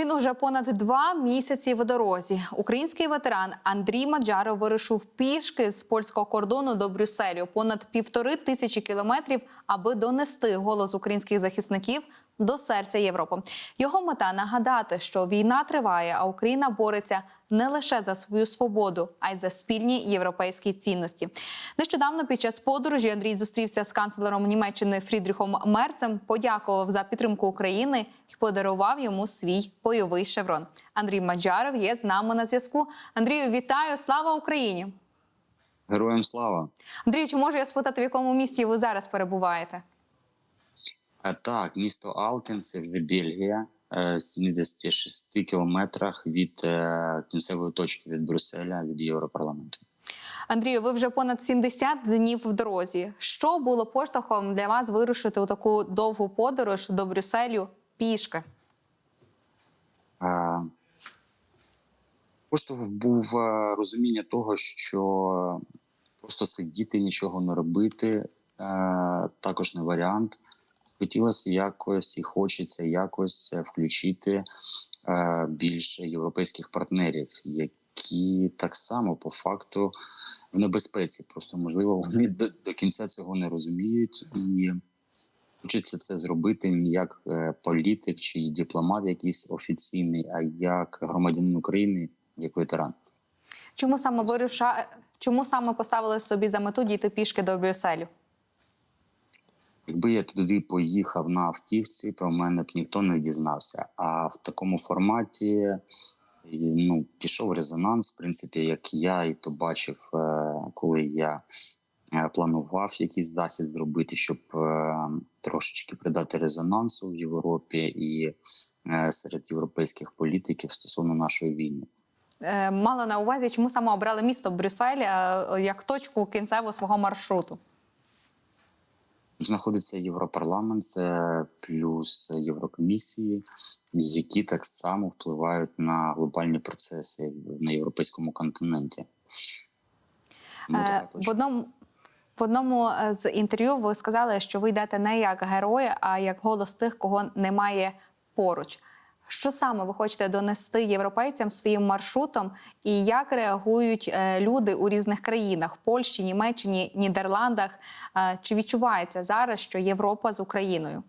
Він уже понад два місяці в дорозі. Український ветеран Андрій Маджаров вирушив пішки з польського кордону до Брюсселю понад півтори тисячі кілометрів, аби донести голос українських захисників до серця Європи. Його мета нагадати, що війна триває, а Україна бореться не лише за свою свободу, а й за спільні європейські цінності. Нещодавно під час подорожі Андрій зустрівся з канцлером Німеччини Фрідріхом Мерцем, подякував за підтримку України і подарував йому свій бойовий шеврон. Андрій Маджаров є з нами на зв'язку. Андрію, вітаю! Слава Україні! Героям слава! Андрію, чи можу я спитати, в якому місті ви зараз перебуваєте? А так, місто Алкен, це вже Бельгія, е, в 76 кілометрах від е, кінцевої точки від Брюсселя, від Європарламенту. Андрію, ви вже понад 70 днів в дорозі. Що було поштовхом для вас вирушити у таку довгу подорож до Брюсселю пішки? Е, Поштовх був е, розуміння того, що просто сидіти, нічого не робити, е, також не варіант. Хотілося якось і хочеться якось включити е, більше європейських партнерів, які так само по факту в небезпеці. Просто можливо вони до, до кінця цього не розуміють, і хочеться це зробити не як е, політик чи дипломат, якийсь офіційний, а як громадянин України, як ветеран. Чому саме вируша... Чому саме поставили собі за мету дійти пішки до Брюсселю? Якби я туди поїхав на автівці, про мене б ніхто не дізнався. А в такому форматі ну, пішов резонанс, в принципі, як я і то бачив, е, коли я е, планував якийсь захід зробити, щоб е, трошечки придати резонансу в Європі і серед європейських політиків стосовно нашої війни. Мала на увазі, чому саме обрали місто Брюссель як точку кінцеву свого маршруту? Знаходиться Європарламент, це плюс Єврокомісії, які так само впливають на глобальні процеси на європейському континенті. Е, В одному в одному е, з інтерв'ю ви сказали, що ви йдете не як герої, а як голос тих, кого немає поруч. Що саме ви хочете донести європейцям своїм маршрутом, і як реагують е, люди у різних країнах Польщі, Німеччині, Нідерландах? Е, Чи відчувається зараз, що Європа з Україною?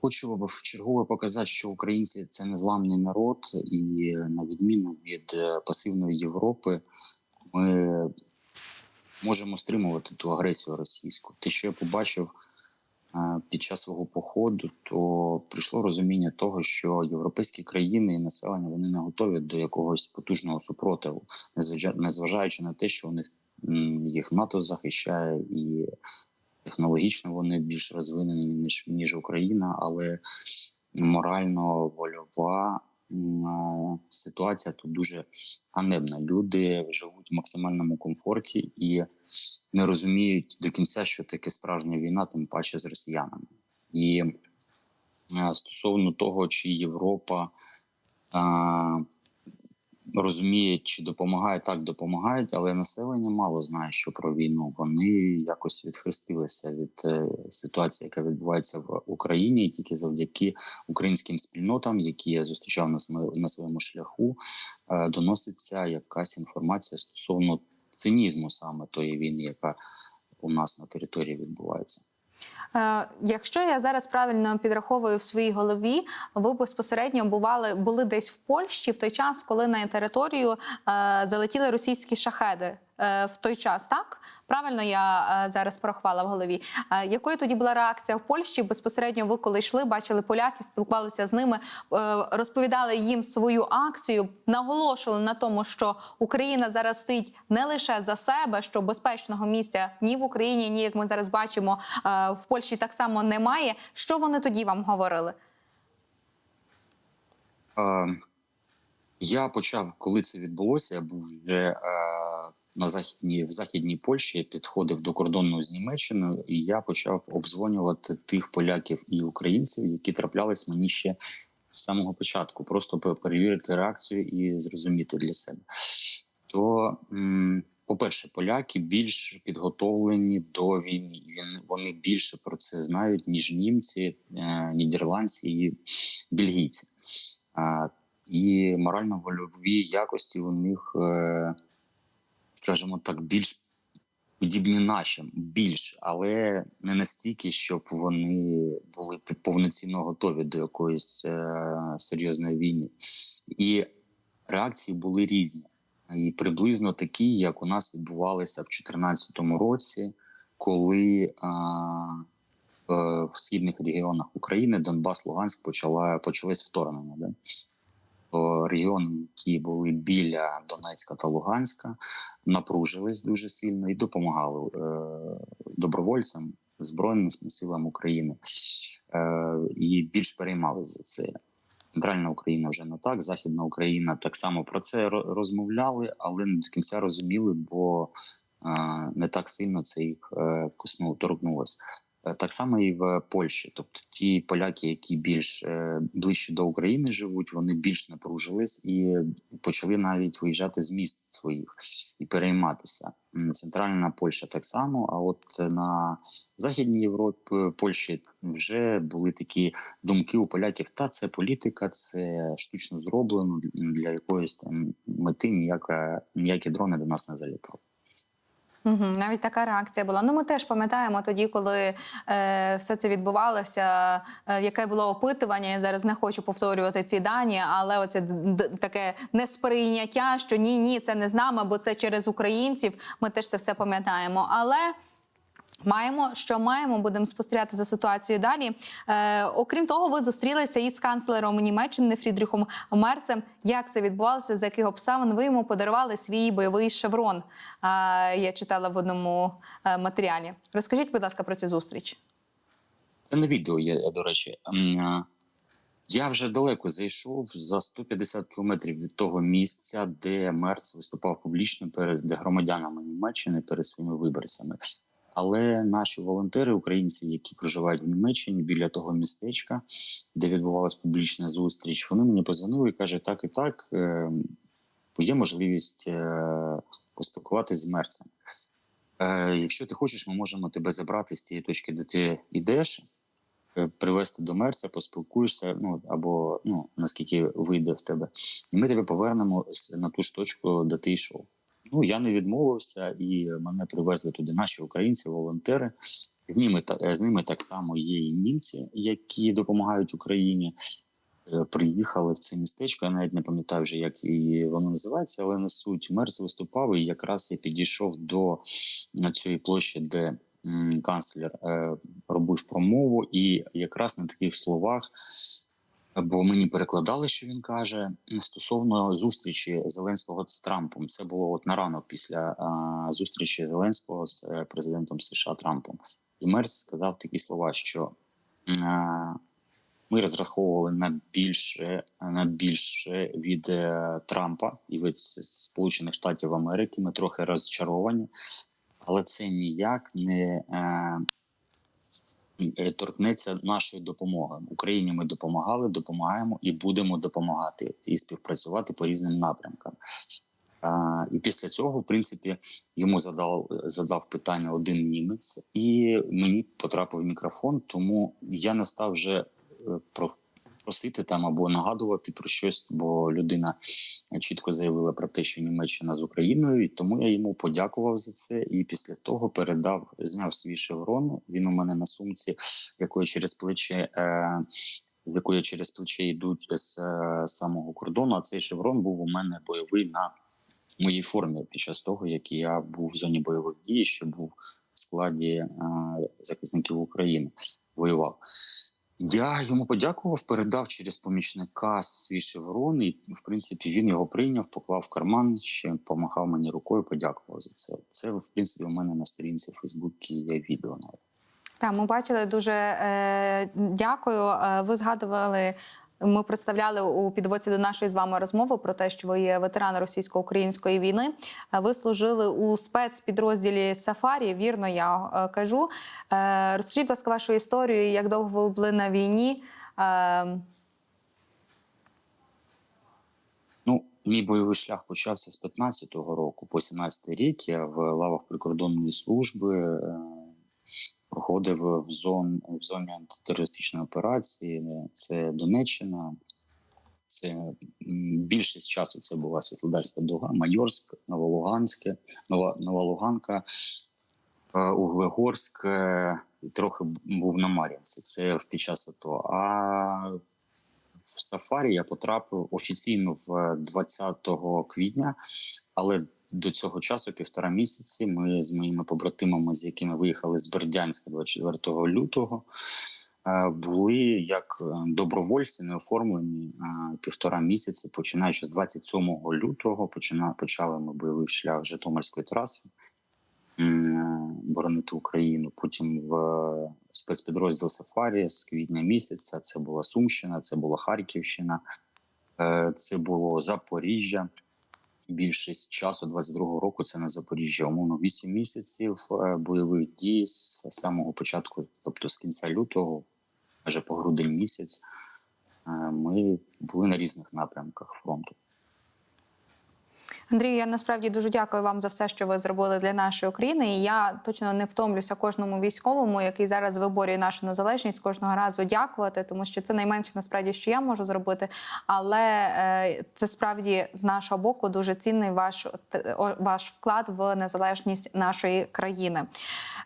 Хочу в чергове показати, що українці це незламний народ, і на відміну від е, пасивної Європи, ми можемо стримувати ту агресію російську. Те, що я побачив під час свого походу, то прийшло розуміння того, що європейські країни і населення вони не готові до якогось потужного супротиву, незважа- незважаючи на те, що у них їх НАТО захищає і технологічно вони більш розвинені ніж ніж Україна, але морально вольова ситуація тут дуже ганебна. Люди живуть в максимальному комфорті і не розуміють до кінця, що таке справжня війна, тим паче з росіянами. І стосовно того, чи Європа а, розуміє, чи допомагає, так допомагають, але населення мало знає, що про війну. Вони якось відхрестилися від е, ситуації, яка відбувається в Україні, і тільки завдяки українським спільнотам, які я зустрічав на своєму шляху, е, доноситься якась інформація стосовно цинізму саме тої війни, яка у нас на території відбувається. Е, Якщо я зараз правильно підраховую в своїй голові, ви безпосередньо бували були десь в Польщі в той час, коли на територію е, залетіли російські шахеди. Е, в той час, так правильно я е, зараз порахувала в голові. Е, якою тоді була реакція в Польщі? Безпосередньо ви коли йшли, бачили поляків, спілкувалися з ними, розповідали їм свою акцію, наголошували на тому, що Україна зараз стоїть не лише за себе, що безпечного місця ні в Україні, ні як ми зараз бачимо, в Польщі так само немає. Що вони тоді вам говорили? Е, Я почав, коли це відбулося, я був вже на західній в західній Польщі. Підходив до кордону з Німеччиною, і я почав обдзвонювати тих поляків і українців, які траплялись мені ще з самого початку, просто пе- перевірити реакцію і зрозуміти для себе. То по-перше, поляки більш підготовлені до війни. Вони більше про це знають ніж німці, е, нідерландці і бельгійці. І морально-вольові якості у них, е, скажімо так, більш подібні нашим, більш, але не настільки, щоб вони були повноцінно готові до якоїсь е, серйозної війни. І реакції були різні. І приблизно такі, як у нас відбувалися в 2014 році, коли а, е, в східних регіонах України Донбас, Луганськ почала почались вторгнення. Да? То регіони, які були біля Донецька та Луганська, напружились дуже сильно і допомагали е, добровольцям Збройним силам України е, і більш переймалися за це. Центральна Україна вже не так, Західна Україна так само про це ро- розмовляли, але не до кінця розуміли, бо е, не так сильно це їх е, коснуло, торкнулося. Е, Так само і в Польщі. Тобто ті поляки, які більш е, ближче до України живуть, вони більш напружились і почали навіть виїжджати з міст своїх і перейматися. Центральна Польща так само. А от на Західній Європі Польщі вже були такі думки у поляків: та це політика, це штучно зроблено для якоїсь там мети. Ніяка ніякі дрони до нас не залітали. Угу, навіть така реакція була. Ну, ми теж пам'ятаємо тоді, коли е, все це відбувалося, е, яке було опитування. Я зараз не хочу повторювати ці дані, але оце таке несприйняття, що ні, ні, це не з нами, бо це через українців. Ми теж це все пам'ятаємо. Але Маємо, що маємо, будемо спостерігати за ситуацією далі. Е, окрім того, ви зустрілися із канцлером Німеччини Фрідріхом Мерцем. Як це відбувалося? За яких обставин ви йому подарували свій бойовий шеврон? Е, я читала в одному е, матеріалі. Розкажіть, будь ласка, про цю зустріч. Це на відео є, до речі. Я вже далеко зайшов за 150 кілометрів від того місця, де Мерц виступав публічно перед громадянами Німеччини перед своїми виборцями. Але наші волонтери, українці, які проживають в Німеччині біля того містечка, де відбувалась публічна зустріч, вони мені позвонили і кажуть, так і так, е, є можливість е, поспілкуватися з мерцем. Е, якщо ти хочеш, ми можемо тебе забрати з тієї точки, де ти йдеш, е, привезти до мерця, поспілкуєшся, ну або ну наскільки вийде в тебе, і ми тебе повернемо на ту ж точку, де ти йшов. Ну я не відмовився, і мене привезли туди наші українці, волонтери. З ними е, з ними так само є і німці, які допомагають Україні. Е, Приїхали в це містечко. Я навіть не пам'ятаю вже, як і воно називається, але не суть. Мерц виступав, і якраз я підійшов до на цієї площі, де канцлер е, робив промову, і якраз на таких словах, бо мені перекладали, що він каже стосовно зустрічі Зеленського з Трампом. Це було от на ранок після зустрічі Зеленського з е, президентом США Трампом. І Мерц сказав такі слова, що е, ми розраховували на більше на більше від е, Трампа і від Сполучених Штатів Америки. Ми трохи розчаровані, але це ніяк не торкнеться нашої допомоги. Україні ми допомагали, допомагаємо і будемо допомагати і співпрацювати по різним напрямкам. А, і після цього, в принципі, йому задав задав питання один німець, і мені потрапив мікрофон. Тому я не став вже е, про просити там або нагадувати про щось, бо людина чітко заявила про те, що Німеччина з Україною, і тому я йому подякував за це. І після того передав, зняв свій шеврон. Він у мене на сумці, якої через плече. Е, з якої через плече йдуть з е, самого кордону. А цей шеврон був у мене бойовий на моїй формі під час того, як я був в зоні бойових дій, що був в складі е, захисників України, воював. Я йому подякував, передав через помічника свій шеврон, і в принципі він його прийняв, поклав в карман, ще помахав мені рукою, подякував за це. Це в принципі у мене на сторінці в Фейсбуці є відео навіть. Так, ми бачили дуже е, дякую. Е, Ви згадували. Ми представляли у підводці до нашої з вами розмови про те, що ви є ветеран російсько-української війни. Е, Ви служили у спецпідрозділі Сафарі. Вірно, я е, кажу. Е, розкажіть, будь ласка, вашу історію, як довго ви були на війні? Е, Ну, мій бойовий шлях почався з 15-го року по 17-й рік. Я в лавах прикордонної служби проходив в, зон, в зоні антитерористичної операції. Це Донеччина. Це більшість часу це була Світлодарська дуга, Майорськ, Новолуганське, Нова, Новолуганка, е, Углегорськ е, і трохи був на Мар'янці. Це в під час АТО. А в Сафарі я потрапив офіційно в 20 квітня, але до цього часу, півтора місяці, ми з моїми побратимами, з якими виїхали з Бердянська 24 лютого, е, були як е, добровольці, не оформлені е, півтора місяці, починаючи з 27 лютого, почина, почали ми бойовий шлях Житомирської траси боронити Україну. Потім в спецпідрозділ Сафарі з квітня місяця. Це була Сумщина, це була Харківщина, це було Запоріжжя. Більшість часу 22-го року це на Запоріжжя. Умовно 8 місяців е, бойових дій з самого початку, тобто з кінця лютого, аж по грудень місяць. е, Ми були на різних напрямках фронту. Андрію, я насправді дуже дякую вам за все, що ви зробили для нашої України. І я точно не втомлюся кожному військовому, який зараз виборює нашу незалежність, кожного разу дякувати, тому що це найменше насправді, що я можу зробити. Але е, це справді з нашого боку дуже цінний ваш ваш вклад в незалежність нашої країни.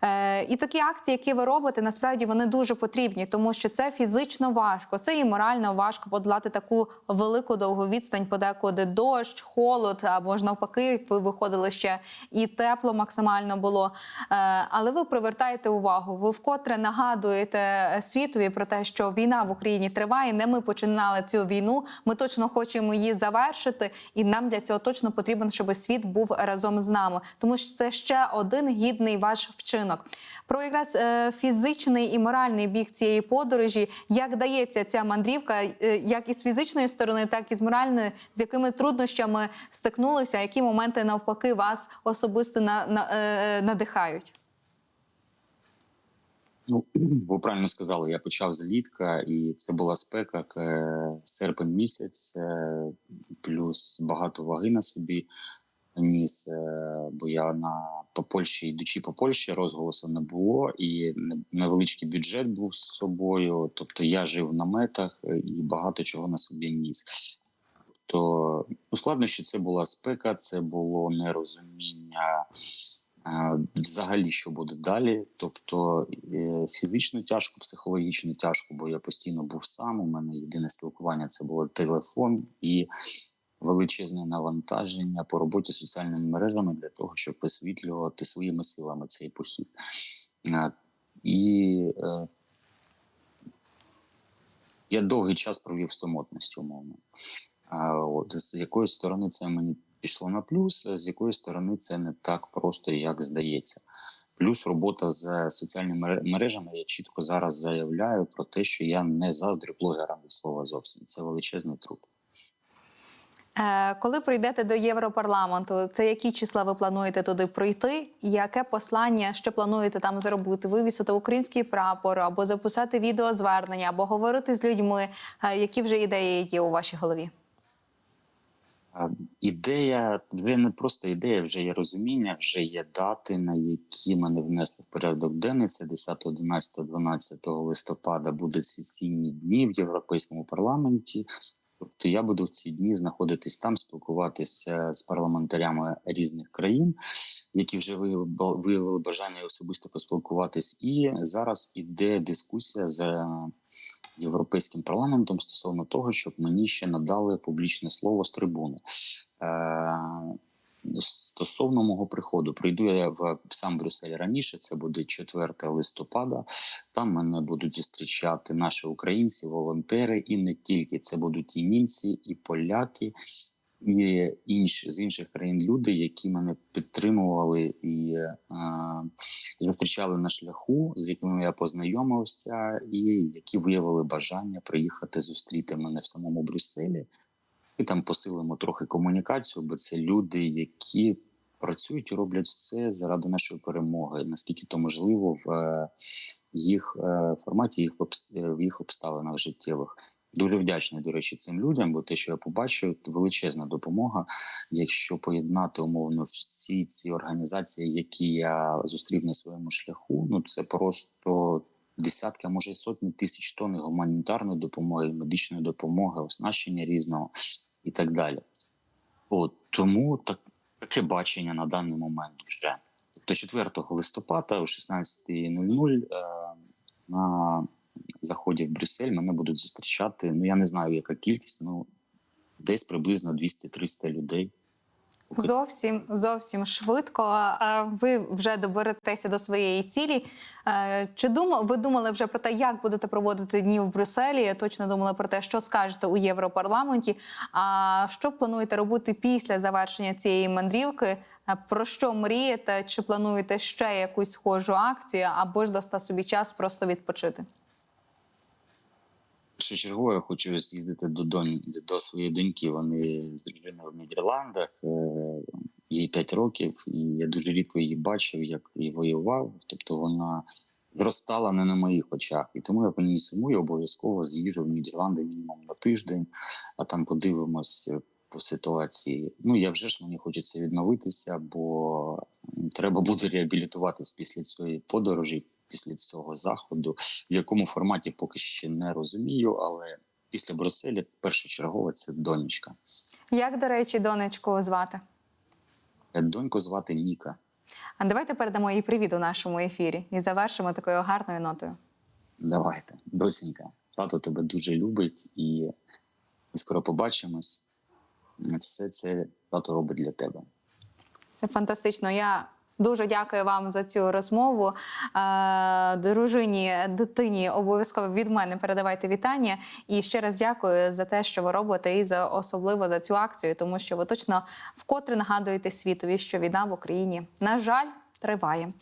Е, і такі акції, які ви робите, насправді вони дуже потрібні, тому що це фізично важко, це і морально важко подолати таку велику довгу відстань, подекуди дощ, холод або ж навпаки, ви виходили ще і тепло максимально було. Е, але ви привертаєте увагу. Ви вкотре нагадуєте світові про те, що війна в Україні триває. Не ми починали цю війну. Ми точно хочемо її завершити, і нам для цього точно потрібен, щоб світ був разом з нами. Тому що це ще один гідний ваш вчинок. Про якраз е, фізичний і моральний бік цієї подорожі, як дається ця мандрівка, е, як із фізичної сторони, так і з моральної, з якими труднощами стикнулися, які моменти навпаки вас особисто на, на, е, надихають. Ну, ви правильно сказали, я почав з літка, і це була спека, е, серпень місяць, е, плюс багато ваги на собі ніс, е, бо я на по Польщі, йдучи по Польщі, розголосу не було, і невеличкий бюджет був з собою. Тобто я жив в наметах е, і багато чого на собі ніс. То ну, складнощі це була спека, це було нерозуміння е, взагалі, що буде далі. Тобто е, фізично тяжко, психологічно тяжко, бо я постійно був сам. У мене єдине спілкування це було телефон і величезне навантаження по роботі з соціальними мережами для того, щоб висвітлювати своїми силами цей похід. Е, І е, я довгий час провів в самотності, умовно. От з якої сторони це мені пішло на плюс, з якої сторони це не так просто, як здається. Плюс робота з соціальними мере- мережами. Я чітко зараз заявляю про те, що я не заздрю блогерам від слова зовсім. Це величезний труд. Е, коли прийдете до Європарламенту, це які числа ви плануєте туди прийти? Яке послання, що плануєте там зробити? Вивісити український прапор або записати відеозвернення, або говорити з людьми? Е, Які вже ідеї є у вашій голові? Ідея вже не просто ідея, вже є розуміння, вже є дати, на які мене внесли в порядок денний. Це 10, 11, 12 листопада буде сесійні дні в Європейському парламенті. Тобто я буду в ці дні знаходитись там, спілкуватися з парламентарями різних країн, які вже виявили бажання особисто поспілкуватись. І зараз іде дискусія з європейським парламентом стосовно того, щоб мені ще надали публічне слово з трибуни. Е, Стосовно мого приходу, прийду я в сам Брюссель раніше. Це буде 4 листопада. Там мене будуть зустрічати наші українці, волонтери, і не тільки це будуть і німці, і поляки, і інші з інших країн люди, які мене підтримували і е, зустрічали на шляху, з якими я познайомився, і які виявили бажання приїхати зустріти мене в самому Брюсселі. І там посилимо трохи комунікацію, бо це люди, які працюють і роблять все заради нашої перемоги, наскільки то можливо в е, їх е, форматі, їх е, в їх обставинах життєвих. Дуже вдячний, до речі, цим людям, бо те, що я побачив, величезна допомога. Якщо поєднати умовно всі ці організації, які я зустрів на своєму шляху, ну це просто десятки, а може й сотні тисяч тонн гуманітарної допомоги, медичної допомоги, оснащення різного і так далі. От тому так, таке бачення на даний момент вже. Тобто 4 листопада о 16.00 е, на заході в Брюссель мене будуть зустрічати. Ну я не знаю, яка кількість, ну десь приблизно 200-300 людей. Зовсім зовсім швидко. Ви вже доберетеся до своєї цілі. Е, Чи думали, ви думали вже про те, як будете проводити дні в Брюсселі? Я Точно думали про те, що скажете у Європарламенті. А що плануєте робити після завершення цієї мандрівки? Е, Про що мрієте? Чи плануєте ще якусь схожу акцію, або ж дасте собі час просто відпочити? Першочергово я хочу з'їздити до донь до своєї доньки. Вони з дружиною в Нідерландах. е, Їй 5 років, і я дуже рідко її бачив, як і воював. Тобто вона зростала не на моїх очах. І тому я по ній сумую, обов'язково з'їжджу в Нідерланди мінімум на тиждень, а там подивимось е, по ситуації. Ну я вже ж мені хочеться відновитися, бо треба буде реабілітуватись після цієї подорожі, після цього заходу. В якому форматі поки ще не розумію, але після Брюсселя першочергово це донечка. Як, до речі, донечку звати? Е, Доньку звати Ніка. А давайте передамо їй привіт у нашому ефірі і завершимо такою гарною нотою. Давайте, досінька. Тато тебе дуже любить і скоро побачимось. Все це тато робить для тебе. Це фантастично. Я дуже дякую вам за цю розмову. Е, Дружині, дитині обов'язково від мене передавайте вітання. І ще раз дякую за те, що ви робите, і за особливо за цю акцію, тому що ви точно вкотре нагадуєте світові, що війна в Україні, на жаль, триває.